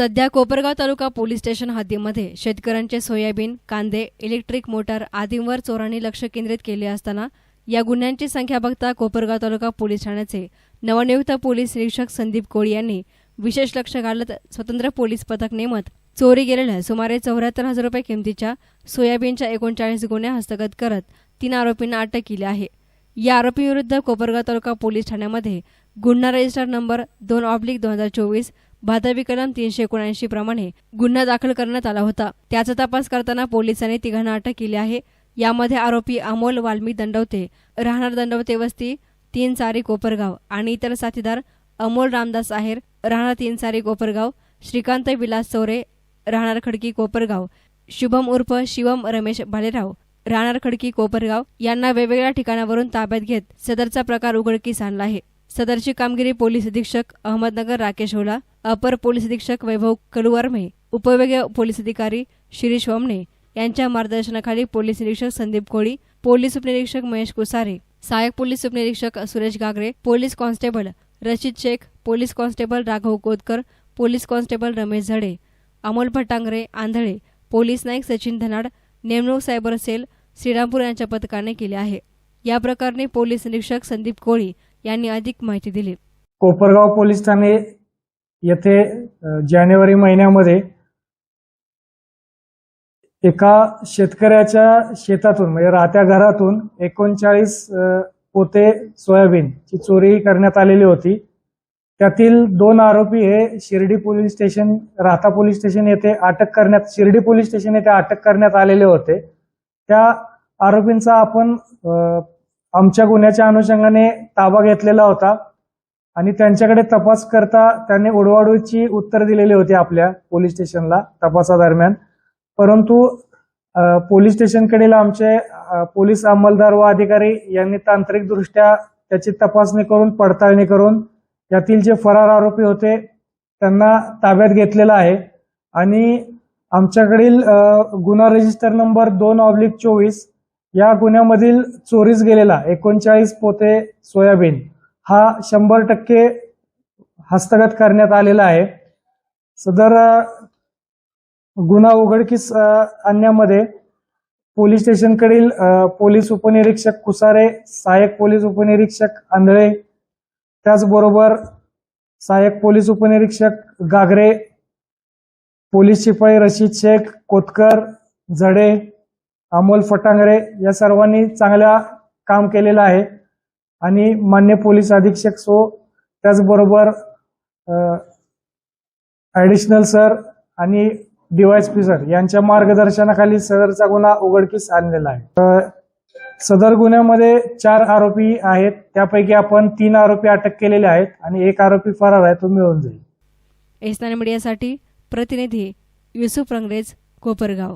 सध्या कोपरगाव तालुका police station हद्दीमध्ये शेतकऱ्यांचे सोयाबीन कांदे इलेक्ट्रिक मोटार आदींवर चोरांनी लक्ष केंद्रित केले असताना या गुन्ह्यांची संख्या बघता कोपरगाव तालुका पोलीस ठाण्याचे नवनियुक्त पोलीस निरीक्षक संदीप कोळी यांनी विशेष लक्ष घालत स्वतंत्र पोलीस पथक नेमत चोरी गेलेल्या सुमारे चौऱ्याहत्तर हजार रुपये किमतीच्या सोयाबीनच्या एकोणचाळीस गुन्ह्या हस्तगत करत तीन आरोपींना अटक केली आहे. या आरोपीविरुद्ध कोपरगाव तालुका पोलीस ठाण्यामध्ये गुन्हा रजिस्टर नंबर दोन ऑब्लिक दोन हजार चोवीस भादवी कलम तीनशे एकोणऐंशी प्रमाणे गुन्हा दाखल करण्यात आला होता. त्याचा तपास करताना पोलिसांनी तिघांना अटक केली आहे. यामध्ये आरोपी अमोल वाल्मी दंडवते राहणार दंडवते वस्ती तीन चारी कोपरगाव आणि इतर साथीदार अमोल रामदास आहेर राहणार तीन चारी कोपरगाव श्रीकांत विलास चौरे राहणार खडकी कोपरगाव शुभम उर्फ शिवम रमेश भालेराव राहणार खडकी कोपरगाव यांना वेगवेगळ्या ठिकाणावरून ताब्यात घेत सदरचा प्रकार उघडकीस आणला आहे. सदरची कामगिरी पोलीस अधीक्षक अहमदनगर राकेश होला अपर पोलीस अधीक्षक वैभव कलुवर्मे उपविभागीय पोलीस अधिकारी शिरीष वमने यांच्या मार्गदर्शनाखाली पोलीस निरीक्षक संदीप कोळी पोलीस उपनिरीक्षक महेश कुसारे सहाय्यक पोलीस उपनिरीक्षक Suresh Gagare police constable Rashid Shaikh police constable Raghav Kotkar police constable Ramesh Zade Amol Bhatangare Andhale police Naik Sachin Dhanad नेमणूक सायबर सेल श्रीरामपूर यांच्या पथकाने केले आहे. या प्रकरणी पोलीस निरीक्षक संदीप कोळी यांनी अधिक माहिती दिली. कोपरगाव पोलीस ठाणे येथे जानेवारी महिन्यामध्ये एका शेतकऱ्याच्या शेतातून म्हणजे राहत्या घरातून एकोणचाळीस अ, पोते सोयाबीनची चोरी करण्यात आलेली होती. त्यातील दोन आरोपी हे Shirdi police station Rahata police station येथे अटक करण्यात शिर्डी पोलीस स्टेशन येथे अटक करण्यात आलेले होते. त्या आरोपींचा आपण आमच्या गुन्ह्याच्या अनुषंगाने ताबा घेतलेला होता आणि त्यांच्याकडे तपास करता त्यांनी उडवाडूची उत्तर दिलेली होती आपल्या पोलीस स्टेशनला तपासादरम्यान परंतु पोलीस स्टेशनकडील आमचे पोलीस अंमलदार व अधिकारी यांनी तांत्रिकदृष्ट्या त्याची तपासणी करून पडताळणी करून यातील जे फरार आरोपी होते त्यांना ताब्यात घेतलेलं आहे. आणि आमच्याकडील गुन्हा रजिस्टर नंबर दोन ऑब्लिक चोवीस या गुन्ह्यामधील चोरीस गेलेला एकोणचाळीस पोते सोयाबीन हा शंभर टक्के हस्तगत करण्यात आलेला आहे. सदर गुन्हा उघडकीस आणण्यामध्ये पोलीस स्टेशनकडील पोलीस उपनिरीक्षक कुसारे सहाय्यक पोलीस उपनिरीक्षक आंधळे त्याचबरोबर सहाय्यक पोलीस उपनिरीक्षक गागरे पोलीस शिपाई रशीद शेख कोतकर झडे अमोल फटांगरे या सर्वांनी चांगल्या काम केलेलं आहे. आणि मान्य पोलीस अधीक्षक सो त्याचबरोबर ॲडिशनल सर आणि डीवायएसपी सर यांच्या मार्गदर्शनाखाली सदरचा गुन्हा उघडकीस आणलेला आहे. तर सदर गुन्ह्यामध्ये चार आरोपी आहेत. त्यापैकी आपण तीन आरोपी अटक केलेले आहेत आणि एक आरोपी फरार आहे तो मिळून जाईल. एसनान मीडियासाठी प्रतिनिधी युसुफ रंगरेज कोपरगाव.